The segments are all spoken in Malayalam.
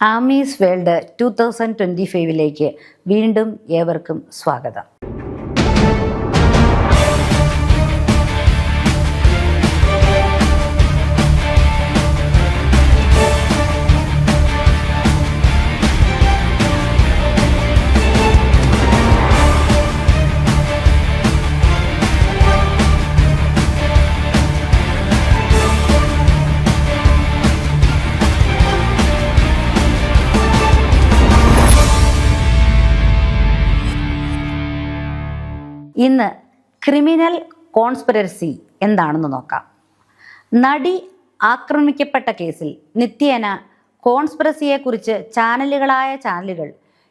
Ami's world two thousand twenty ഫൈവിലേക്ക് വീണ്ടും ഏവർക്കും സ്വാഗതം. ഇന്ന് ക്രിമിനൽ കോൺസ്പിറസി എന്താണെന്ന് നോക്കാം. നടി ആക്രമിക്കപ്പെട്ട കേസിൽ നിത്യേന കോൺസ്പിറസിയെക്കുറിച്ച് ചാനലുകളായ ചാനലുകൾ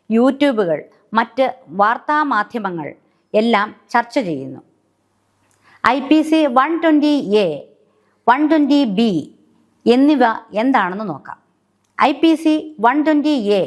യൂട്യൂബുകൾ മറ്റ് വാർത്താമാധ്യമങ്ങൾ എല്ലാം ചർച്ച ചെയ്യുന്നു. I P C one twenty A one twenty B എന്നിവ എന്താണെന്ന് നോക്കാം. I P C one twenty A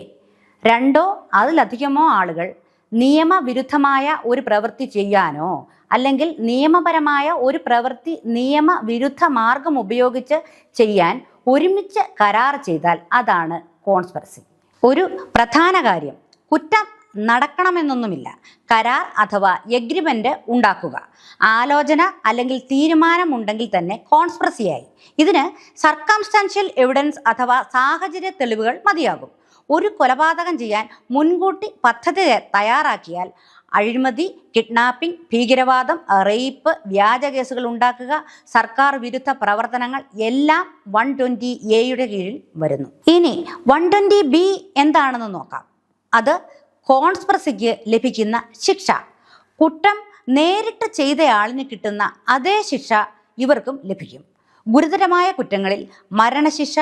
രണ്ടോ അതിലധികമോ ആളുകൾ നിയമവിരുദ്ധമായ ഒരു പ്രവൃത്തി ചെയ്യാനോ അല്ലെങ്കിൽ നിയമപരമായ ഒരു പ്രവൃത്തി നിയമവിരുദ്ധ മാർഗം ഉപയോഗിച്ച് ചെയ്യാൻ ഒരുമിച്ച് കരാർ ചെയ്താൽ അതാണ് കോൺസ്പെറസി. ഒരു പ്രധാന കാര്യം കുറ്റം നടക്കണമെന്നൊന്നുമില്ല. കരാർ അഥവാ എഗ്രിമെന്റ് ഉണ്ടാക്കുക. ആലോചന അല്ലെങ്കിൽ തീരുമാനമുണ്ടെങ്കിൽ തന്നെ കോൺസ്പ്രസിയായി ഇതിന് സർക്കംസ്റ്റാൻഷ്യൽ എവിഡൻസ് അഥവാ സാഹചര്യ തെളിവുകൾ മതിയാകും. ഒരു കൊലപാതകം ചെയ്യാൻ മുൻകൂട്ടി പദ്ധതി തയ്യാറാക്കിയാൽ അഴിമതി കിഡ്നാപ്പിംഗ് ഭീകരവാദം റേപ്പ് വ്യാജ കേസുകൾ ഉണ്ടാക്കുക സർക്കാർ വിരുദ്ധ പ്രവർത്തനങ്ങൾ എല്ലാം വൺ ട്വന്റി എയുടെ കീഴിൽ വരുന്നു. ഇനി വൺ ട്വന്റി ബി എന്താണെന്ന് നോക്കാം. അത് കോൺസ്പ്രസിക്ക് ലഭിക്കുന്ന ശിക്ഷ. കുറ്റം നേരിട്ട് ചെയ്തയാളിന് കിട്ടുന്ന അതേ ശിക്ഷ ഇവർക്കും ലഭിക്കും. ഗുരുതരമായ കുറ്റങ്ങളിൽ മരണശിക്ഷ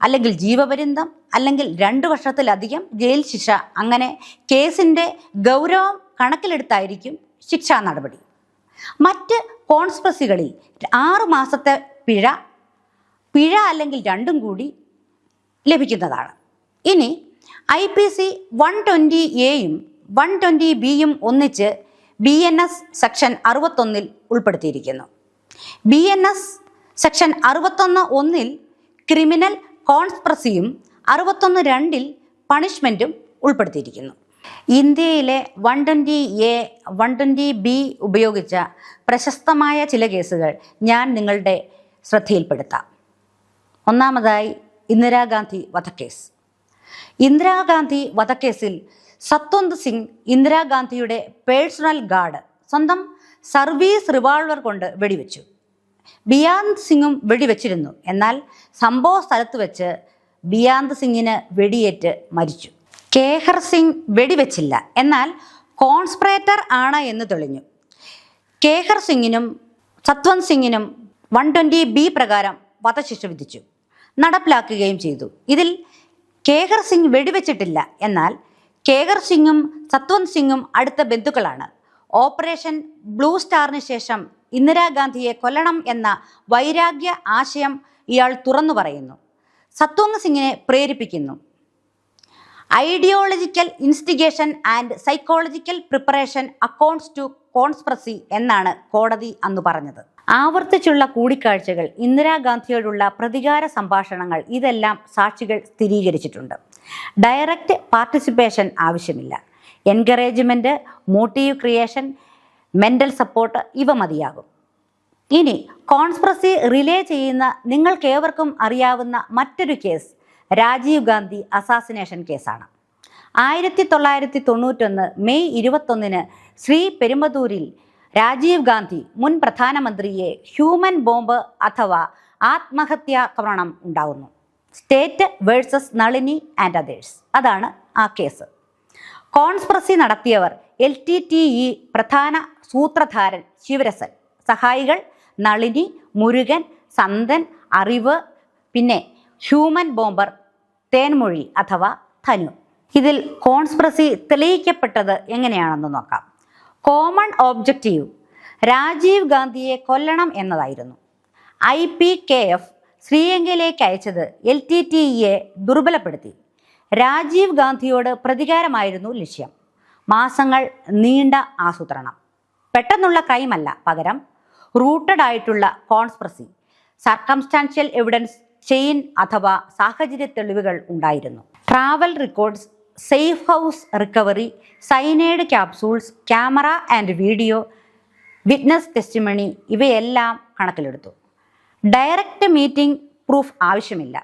അല്ലെങ്കിൽ ജീവപര്യന്തം അല്ലെങ്കിൽ രണ്ട് വർഷത്തിലധികം ജയിൽ ശിക്ഷ. അങ്ങനെ കേസിന്റെ ഗൗരവം കണക്കിലെടുത്തായിരിക്കും ശിക്ഷാ നടപടി. മറ്റ് കോൺസ്പ്രസികളിൽ ആറ് മാസത്തെ പിഴ പിഴ അല്ലെങ്കിൽ രണ്ടും കൂടി ലഭിക്കുന്നതാണ്. ഇനി I P C one twenty എയും വൺ ട്വന്റി ബിയും ഒന്നിച്ച് ബി എൻ എസ് സെക്ഷൻ അറുപത്തൊന്നിൽ ഉൾപ്പെടുത്തിയിരിക്കുന്നു. ബി എൻ എസ് സെക്ഷൻ അറുപത്തൊന്ന് ഒന്നിൽ ക്രിമിനൽ കോൺസ്പ്രസിയും അറുപത്തൊന്ന് രണ്ടിൽ പണിഷ്മെന്റും ഉൾപ്പെടുത്തിയിരിക്കുന്നു. ഇന്ത്യയിലെ one twenty A one twenty B ഉപയോഗിച്ച പ്രശസ്തമായ ചില കേസുകൾ ഞാൻ നിങ്ങളുടെ ശ്രദ്ധയിൽപ്പെടുത്താം. ഒന്നാമതായി ഇന്ദിരാഗാന്ധി വധക്കേസ്. ഇന്ദിരാഗാന്ധി വധക്കേസിൽ സത്വന്ത് സിംഗ് ഇന്ദിരാഗാന്ധിയുടെ പേഴ്സണൽ ഗാർഡ് സ്വന്തം സർവീസ് റിവാൾവർ കൊണ്ട് വെടിവെച്ചു. ബിയാന്ത് സിംഗും വെടിവെച്ചിരുന്നു. എന്നാൽ സംഭവ സ്ഥലത്ത് വെച്ച് ബിയാന്ത് സിംഗിന് വെടിയേറ്റ് മരിച്ചു. കേഹർ സിംഗ് വെടിവെച്ചില്ല. എന്നാൽ കോൺസ്പ്രേറ്റർ ആണ് എന്ന് തെളിഞ്ഞു. കേഹർ സിംഗിനും സത്വന്ത് സിംഗിനും വൺ ട്വന്റി ബി പ്രകാരം വധശിക്ഷ വിധിച്ചു. നടപ്പിലാക്കുകയും ചെയ്തു. ഇതിൽ കേഹർ സിംഗ് വെടിവെച്ചിട്ടില്ല. എന്നാൽ കേഹർ സിംഗും സത്വന്ത് സിംഗും അടുത്ത ബന്ധുക്കളാണ്. ഓപ്പറേഷൻ ബ്ലൂ സ്റ്റാറിന് ശേഷം ഇന്ദിരാഗാന്ധിയെ കൊല്ലണം എന്ന വൈരാഗ്യ ആശയം ഇയാൾ തുറന്നു പറയുന്നു. സത്വങ് സിംഗിനെ പ്രേരിപ്പിക്കുന്നു. Ideological instigation and psychological preparation accounts to conspiracy എന്നാണ് കോടതി അന്ന് പറഞ്ഞത്. ആവർത്തിച്ചുള്ള കൂടിക്കാഴ്ചകൾ ഇന്ദിരാഗാന്ധിയോടുള്ള പ്രതികാര സംഭാഷണങ്ങൾ ഇതെല്ലാം സാക്ഷികൾ സ്ഥിരീകരിച്ചിട്ടുണ്ട്. ഡയറക്റ്റ് പാർട്ടിസിപ്പേഷൻ ആവശ്യമില്ല. Encouragement motive creation mental support ഇവ മതിയാകും. ഇനി കോൺസ്പ്രസി റിലേ ചെയ്യുന്ന നിങ്ങൾക്കേവർക്കും അറിയാവുന്ന മറ്റൊരു കേസ് രാജീവ് ഗാന്ധി അസാസിനേഷൻ കേസാണ്. ആയിരത്തി തൊള്ളായിരത്തി തൊണ്ണൂറ്റൊന്ന് മെയ് ഇരുപത്തൊന്നിന് ശ്രീ പെരുമ്പതൂരിൽ രാജീവ് ഗാന്ധി മുൻ പ്രധാനമന്ത്രിയെ ഹ്യൂമൻ ബോംബ് അഥവാ ആത്മഹത്യാക്രമണം ഉണ്ടാകുന്നു state versus Nalini and others. അതാണ് ആ കേസ്. കോൺസ്പ്രസി നടത്തിയവർ എൽ ടി ടി ഇ പ്രധാന സൂത്രധാരൻ ശിവരസൻ. സഹായികൾ നളിനി മുരുകൻ സന്തൻ അറിവ് പിന്നെ ഹ്യൂമൻ ബോംബർ തേൻമൊഴി അഥവാ ധനു. ഇതിൽ കോൺസ്പ്രസി തെളിയിക്കപ്പെട്ടത് എങ്ങനെയാണെന്ന് നോക്കാം. കോമൺ ഓബ്ജക്റ്റീവ് രാജീവ് ഗാന്ധിയെ കൊല്ലണം എന്നതായിരുന്നു. ഐ പി കെ എഫ് ശ്രീലങ്കയിലേക്ക് അയച്ചത് എൽ ടി ടി ഇയെ ദുർബലപ്പെടുത്തി. രാജീവ് ഗാന്ധിയോട് പ്രതികാരമായിരുന്നു ലക്ഷ്യം. മാസങ്ങൾ നീണ്ട ആസൂത്രണം. പെട്ടെന്നുള്ള ക്രൈമല്ല പകരം റൂട്ടഡ് ആയിട്ടുള്ള കോൺസ്പ്രസി സർക്കംസ്റ്റാൻഷ്യൽ എവിഡൻസ് ചെയിൻ അഥവാ സാഹചര്യ തെളിവുകൾ ഉണ്ടായിരുന്നു. Travel records safe house recovery cyanide capsules camera and video witness testimony ഇവയെല്ലാം കണക്കിലെടുത്തു. ഡയറക്റ്റ് മീറ്റിംഗ് പ്രൂഫ് ആവശ്യമില്ല.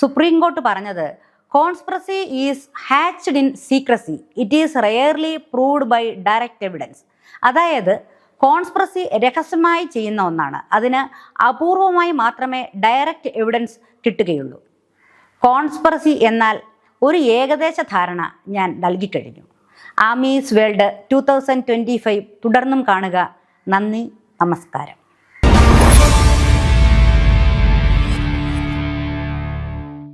സുപ്രീം കോർട്ട് പറഞ്ഞത് conspiracy is hatched in secrecy. It is rarely proved by direct evidence. അതായത് കോൺസ്പിറസി രഹസ്യമായി ചെയ്യുന്ന ഒന്നാണ്. അതിന് അപൂർവമായി മാത്രമേ ഡയറക്റ്റ് എവിഡൻസ് കിട്ടുകയുള്ളൂ. കോൺസ്പ്രസി എന്നാൽ ഒരു ഏകദേശ ധാരണ ഞാൻ നൽകിക്കഴിഞ്ഞു. Ami's world two thousand twenty five തുടർന്നും കാണുക. നന്ദി നമസ്കാരം.